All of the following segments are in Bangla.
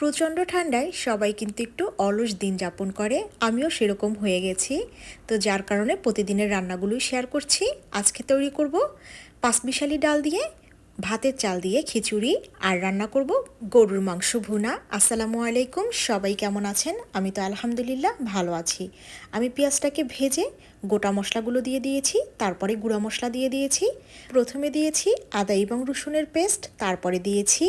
প্রচণ্ড ঠান্ডায় সবাই কিন্তু একটু অলস দিন যাপন করে, আমিও সেরকম হয়ে গেছি। তো যার কারণে প্রতিদিনের রান্নাগুলোই শেয়ার করছি। আজকে তৈরি করব পাঁচমিশালি ডাল দিয়ে, ভাতের চাল দিয়ে খিচুড়ি, আর রান্না করব গরুর মাংস ভুনা। আসসালামু আলাইকুম, সবাই কেমন আছেন? আমি তো আলহামদুলিল্লাহ ভালো আছি। আমি পেঁয়াজটাকে ভেজে গোটা মশলাগুলো দিয়ে দিয়েছি, তারপরে গুঁড়া মশলা দিয়ে দিয়েছি। প্রথমে দিয়েছি আদা এবং রসুনের পেস্ট তারপরে দিয়েছি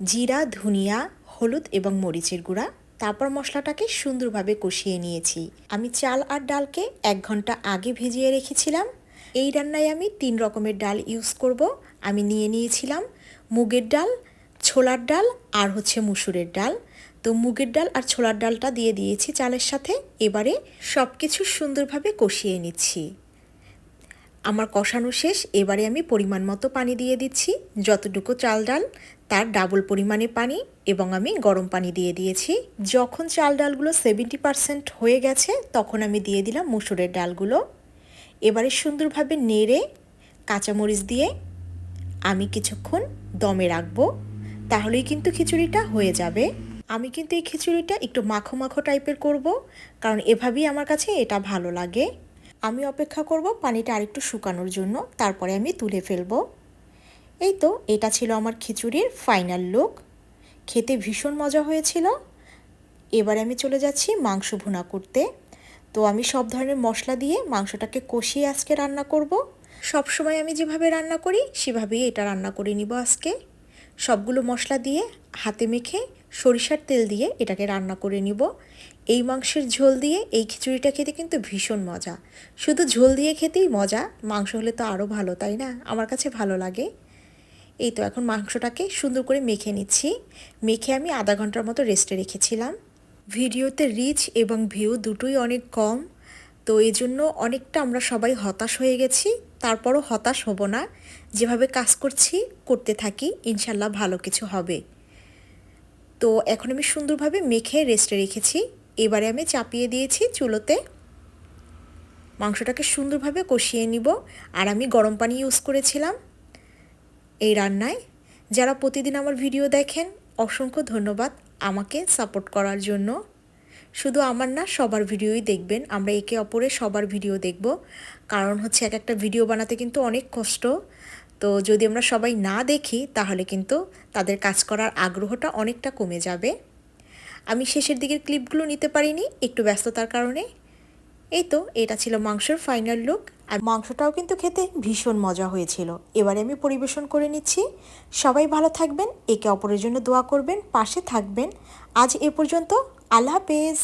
জিরা, ধনিয়া হলুদ এবং মরিচের গুঁড়া। তারপর মশলাটাকে সুন্দরভাবে কষিয়ে নিয়েছি। আমি চাল আর ডালকে এক ঘণ্টা আগে ভেজিয়ে রেখেছিলাম। এই রান্নায় আমি তিন রকমের ডাল ইউজ করব। আমি নিয়ে নিয়েছিলাম মুগের ডাল, ছোলার ডাল আর হচ্ছে মুসুরের ডাল। তো মুগের ডাল আর ছোলার ডালটা দিয়ে দিয়েছি চালের সাথে। এবারে সব কিছু সুন্দরভাবে কষিয়ে নিচ্ছি। আমার কষানো শেষ, এবারে আমি পরিমাণ মতো পানি দিয়ে দিচ্ছি। যতটুকু চাল ডাল, তার ডাবল পরিমাণে পানি এবং আমি গরম পানি দিয়ে দিয়েছি। যখন চাল ডালগুলো সেভেন্টি পারসেন্ট হয়ে গেছে, তখন আমি দিয়ে দিলাম মুসুরের ডালগুলো। এবারে সুন্দরভাবে নেড়ে কাঁচামরিচ দিয়ে আমি কিছুক্ষণ দমে রাখব, তাহলেই কিন্তু খিচুড়িটা হয়ে যাবে। আমি কিন্তু এই খিচুড়িটা একটু মাখো মাখো টাইপের করব, কারণ এভাবেই আমার কাছে এটা ভালো লাগে। আমি অপেক্ষা করব পানিটা আরেকটু শুকানোর জন্য, তারপরে আমি তুলে ফেলব। এই তো, এটা ছিল আমার খিচুড়ির ফাইনাল লুক। খেতে ভীষণ মজা হয়েছিল। এবারে আমি চলে যাচ্ছি মাংস ভুনা করতে। তো আমি সব ধরনের মশলা দিয়ে মাংসটাকে কষিয়ে আজকে রান্না করব। সব সময় আমি যেভাবে রান্না করি, সেভাবেই এটা রান্না করে নিব আজকে। সবগুলো মশলা দিয়ে হাতে মেখে সরিষার তেল দিয়ে এটাকে রান্না করে নিব। এই মাংসের ঝোল দিয়ে এই খিচুড়িটা খেতে কিন্তু ভীষণ মজা। শুধু ঝোল দিয়ে খেতেই মজা, মাংস হলে তো আরও ভালো, তাই না? আমার কাছে ভালো লাগে। এই তো এখন মাংসটাকে সুন্দর করে মেখে নিচ্ছি। মেখে আমি আধা ঘণ্টার মতো রেস্টে রেখেছিলাম। ভিডিওতে রিচ এবং ভিউ দুটোই অনেক কম। তো এই জন্য অনেকটা আমরা সবাই হতাশ হয়ে গেছি। তারপরও হতাশ হব না। যেভাবে কাজ করছি, করতে থাকি, ইনশাল্লাহ ভালো কিছু হবে। তো এখন আমি সুন্দরভাবে মেখে রেস্টে রেখেছি। এবারে আমি চাপিয়ে দিয়েছি চুলোতে। মাংসটাকে সুন্দরভাবে কষিয়ে নিব। আর আমি গরম পানি ইউজ করেছিলাম এই রান্নায়। যারা প্রতিদিন আমার ভিডিও দেখেন, অসংখ্য ধন্যবাদ আমাকে সাপোর্ট করার জন্য। শুধু আমার না, সবার ভিডিওই দেখবেন। আমরা একে অপরে সবার ভিডিও দেখব। কারণ হচ্ছে এক একটা ভিডিও বানাতে কিন্তু অনেক কষ্ট। তো যদি আমরা সবাই না দেখি, তাহলে কিন্তু তাদের কাজ করার আগ্রহটা অনেকটা কমে যাবে। আমি শেষের দিকের ক্লিপগুলো নিতে পারিনি, একটু ব্যস্ততার কারণে। এই তো, এটা ছিল মাংসের ফাইনাল লুক আর মাংসটাও কিন্তু খেতে ভীষণ মজা হয়েছিল। এবারে আমি পরিবেশন করে নিচ্ছি। সবাই ভালো থাকবেন, একে অপরের জন্য দোয়া করবেন, পাশে থাকবেন। আজ এ পর্যন্ত, আল্লাহ হাফেজ।